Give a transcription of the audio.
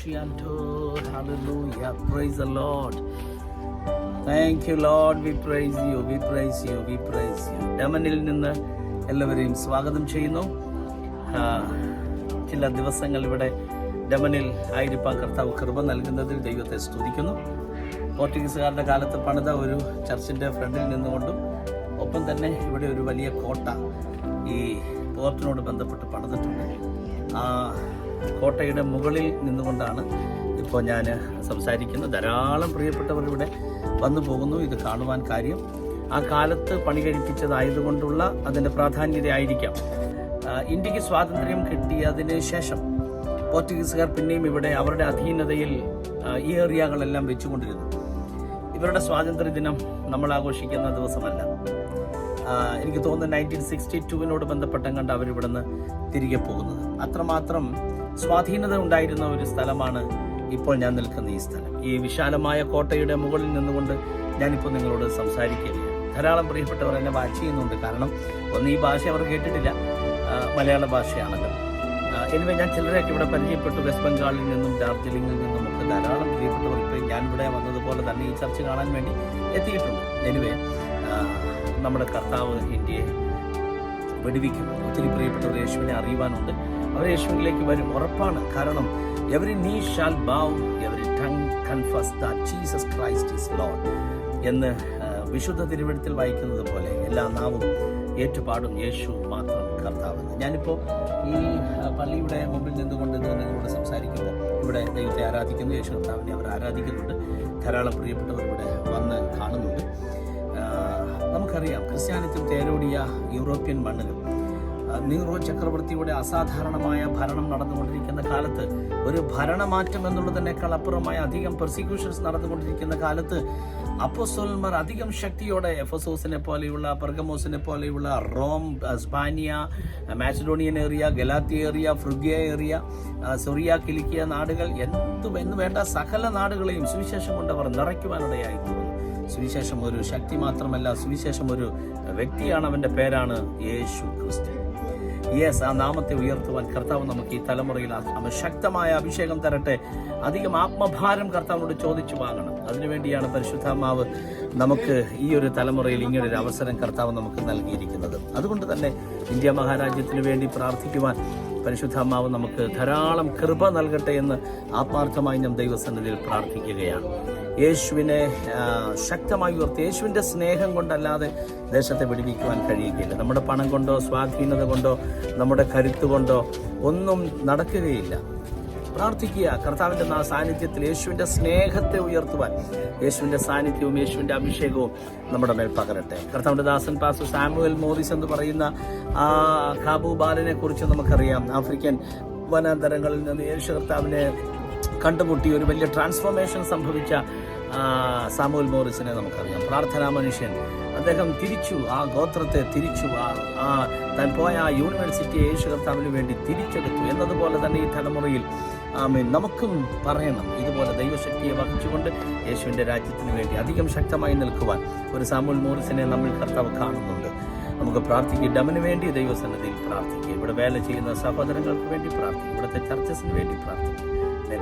Hallelujah. Praise the Lord. Thank you, Lord. We praise you. We praise you. We praise you. ഡമനിൽ നിന്ന് എല്ലാവരെയും സ്വാഗതം ചെയ്യുന്നു ചില ദിവസങ്ങൾ ഇവിടെ ഡമനിൽ ആയിരിക്കാൻ കർത്താവ് കൃപ നൽകുന്നതിൽ ദൈവത്തെ സ്തുതിക്കുന്നു പോർച്ചുഗീസുകാരുടെ കാലത്ത് പണിത ഒരു ചർച്ചിന്റെ ഫ്രണ്ടിൽ നിന്നുകൊണ്ടും ഒപ്പം തന്നെ ഇവിടെ ഒരു വലിയ കോട്ട ഈ പോർട്ടിനോട് ബന്ധപ്പെട്ട് പണിതിട്ടുണ്ട് ആ കോട്ടയുടെ മുകളിൽ നിന്നുകൊണ്ടാണ് ഇപ്പോൾ ഞാൻ സംസാരിക്കുന്നത്. ധാരാളം പ്രിയപ്പെട്ടവർ ഇവിടെ വന്നു പോകുന്നു. ഇത് കാണുവാൻ കാര്യം ആ കാലത്ത് പണി കഴിപ്പിച്ചതായതുകൊണ്ടുള്ള അതിന്റെ പ്രാധാന്യതയായിരിക്കാം. ഇന്ത്യയ്ക്ക് സ്വാതന്ത്ര്യം കിട്ടിയതിന് ശേഷം പോർച്ചുഗീസുകാർ പിന്നെയും ഇവിടെ അവരുടെ അധീനതയിൽ ഈ ഏറിയകളെല്ലാം വെച്ചുകൊണ്ടിരുന്നു. ഇവരുടെ സ്വാതന്ത്ര്യ ദിനം നമ്മൾ ആഘോഷിക്കുന്ന ദിവസമല്ല. എനിക്ക് തോന്നുന്നു നയന്റീൻ സിക്സ്റ്റി ടുവിനോട് ബന്ധപ്പെട്ടം കണ്ട് അവരിവിടുന്ന് തിരികെ പോകുന്നത്. അത്രമാത്രം സ്വാധീനത ഉണ്ടായിരുന്ന ഒരു സ്ഥലമാണ് ഇപ്പോൾ ഞാൻ നിൽക്കുന്ന ഈ സ്ഥലം. ഈ വിശാലമായ കോട്ടയുടെ മുകളിൽ നിന്നുകൊണ്ട് ഞാനിപ്പോൾ നിങ്ങളോട് സംസാരിക്കുകയാണ്. ധാരാളം പ്രിയപ്പെട്ടവർ എന്നെ വാച്ച് ചെയ്യുന്നുണ്ട്. കാരണം ഒന്ന് ഈ ഭാഷ അവർ കേട്ടിട്ടില്ല. മലയാള ഭാഷയാണല്ലോ. എനിവേ ഞാൻ ചിലരെയൊക്കെ ഇവിടെ പരിചയപ്പെട്ടു. വെസ്റ്റ് ബംഗാളിൽ നിന്നും ഡാർജിലിംഗിൽ നിന്നും ഒക്കെ ധാരാളം പ്രിയപ്പെട്ടവർ ഇപ്പോൾ ഞാൻ ഇവിടെ വന്നതുപോലെ തന്നെ ഈ ചർച്ച കാണാൻ വേണ്ടി എത്തിയിട്ടുണ്ട്. എനിവേ നമ്മുടെ കർത്താവ് ഇന്ത്യയെ വെടിവെക്കും. ഒത്തിരി പ്രിയപ്പെട്ടവർ യേശുവിനെ അറിയുവാനുണ്ട്. അവർ യേശുവിലേക്ക് വരും. ഉറപ്പാണ്. കാരണം every knee shall bow every tongue confess that Jesus Christ is Lord എന്ന് വിശുദ്ധ തിരുവഴുത്തിൽ വായിക്കുന്നത് പോലെ എല്ലാ നാവും ഏറ്റുപാടും യേശു മാത്രം കർത്താവെന്ന്. ഞാനിപ്പോൾ ഈ പള്ളിയുടെ മുമ്പിൽ നിന്നുകൊണ്ട് ഇന്ന് നിങ്ങളോട് സംസാരിക്കുമ്പോൾ ഇവിടെ ദൈവത്തെ ആരാധിക്കുന്നു. യേശു കർത്താവിനെ അവർ ആരാധിക്കുന്നുണ്ട്. ധാരാളം പ്രിയപ്പെട്ടവർ ഇവിടെ വന്ന് കാണുന്നുണ്ട്. നമുക്കറിയാം ക്രിസ്ത്യാനിത്യം തേരോടിയ യൂറോപ്യൻ മണ്ണിലും. നീറോ ചക്രവർത്തിയുടെ അസാധാരണമായ ഭരണം നടന്നുകൊണ്ടിരിക്കുന്ന കാലത്ത് ഒരു ഭരണമാറ്റം എന്നുള്ളതിനേക്കാൾ അപ്പുറമായ അധികം പെർസിക്യൂഷൻസ് നടന്നുകൊണ്ടിരിക്കുന്ന കാലത്ത് അപ്പോസോൽമാർ അധികം ശക്തിയോടെ എഫസോസിനെ പോലെയുള്ള പെർഗമോസിനെ പോലെയുള്ള റോം സ്പാനിയ മാസിഡോണിയൻ ഏറിയ ഗലാത്തി ഏറിയ ഫ്രുഗിയ ഏറിയ ആ, സൊറിയ കിലിക്കിയ നാടുകൾ എന്തു എന്ന് വേണ്ട സകല നാടുകളെയും സുവിശേഷം കൊണ്ട് അവർ നിറയ്ക്കുവാനിടയായി തീർന്നു. സുവിശേഷം ഒരു ശക്തി മാത്രമല്ല സുവിശേഷം ഒരു വ്യക്തിയാണ് അവന്റെ പേരാണ് യേശു ക്രിസ്തു. യെസ് ആ നാമത്തെ ഉയർത്തുവാൻ കർത്താവ് നമുക്ക് ഈ തലമുറയിൽ അവൻ ശക്തമായ അഭിഷേകം തരട്ടെ അധികം ആത്മഭാരം കർത്താവിനോട് ചോദിച്ചു വാങ്ങണം. അതിനുവേണ്ടിയാണ് പരിശുദ്ധാത്മാവ് നമുക്ക് ഈ ഒരു തലമുറയിൽ ഇങ്ങനെ ഒരു അവസരം കർത്താവ് നമുക്ക് നൽകിയിരിക്കുന്നത്. അതുകൊണ്ട് തന്നെ ഇന്ത്യ മഹാരാജ്യത്തിന് വേണ്ടി പ്രാർത്ഥിക്കുവാൻ പരിശുദ്ധാമാവ് നമുക്ക് ധാരാളം കൃപ നൽകട്ടെ എന്ന് ആത്മാർത്ഥമായി ഞാൻ ദൈവസന്നിധിയിൽ പ്രാർത്ഥിക്കുകയാണ്. യേശുവിനെ ശക്തമായി ഉയർത്തി യേശുവിന്റെ സ്നേഹം കൊണ്ടല്ലാതെ ദേശത്തെ വെടിവെക്കുവാൻ കഴിയുകയില്ല. നമ്മുടെ പണം കൊണ്ടോ സ്വാധീനത കൊണ്ടോ നമ്മുടെ കരുത്ത് കൊണ്ടോ ഒന്നും നടക്കുകയില്ല. പ്രാർത്ഥിക്കുക. കർത്താവിന്റെ സാന്നിധ്യത്തിൽ യേശുവിന്റെ സ്നേഹത്തെ ഉയർത്തുവാൻ യേശുവിന്റെ സാന്നിധ്യവും യേശുവിന്റെ അഭിഷേകവും നമ്മുടെ മേൽ പകരട്ടെ. കർത്താവിന്റെ ദാസൻ പാസ്റ്റർ സാമുവൽ മോറിസ് എന്ന് പറയുന്ന ആ കാബു ബാലനെ കുറിച്ച് നമുക്കറിയാം. ആഫ്രിക്കൻ വനാന്തരങ്ങളിൽ നിന്ന് യേശു കർത്താവിനെ കണ്ടുമുട്ടി ഒരു വലിയ ട്രാൻസ്ഫോർമേഷൻ സംഭവിച്ച സാമുവൽ മോറിസിനെ നമുക്കറിയാം. പ്രാർത്ഥനാ മനുഷ്യൻ. അദ്ദേഹം തിരിച്ചു ആ ഗോത്രത്തെ തിരിച്ചു ആ ആ താൻ പോയ ആ യൂണിവേഴ്സിറ്റിയെ യേശു കർത്താവിന് വേണ്ടി തിരിച്ചെടുത്തു. എന്നതുപോലെ തന്നെ ഈ തലമുറയിൽ ആമീൻ. നമുക്കും പറയണം. ഇതുപോലെ ദൈവശക്തിയെ വഹിച്ചുകൊണ്ട് യേശുവിന്റെ രാജ്യത്തിന് വേണ്ടി അധികം ശക്തമായി നിൽക്കുവാൻ ഒരു സാമൂൽ മോറിസിനെ നമ്മൾ കർത്താവ് കാണുന്നുണ്ട്. നമുക്ക് പ്രാർത്ഥിക്കുക ഡമന് വേണ്ടി ദൈവസന്നിധിയിൽ പ്രാർത്ഥിക്കുക ഇവിടെ വേല ചെയ്യുന്ന സഹോദരങ്ങൾക്ക് വേണ്ടി പ്രാർത്ഥിക്കുക ഇവിടുത്തെ ചർച്ചസിന് വേണ്ടി പ്രാർത്ഥിക്കുക May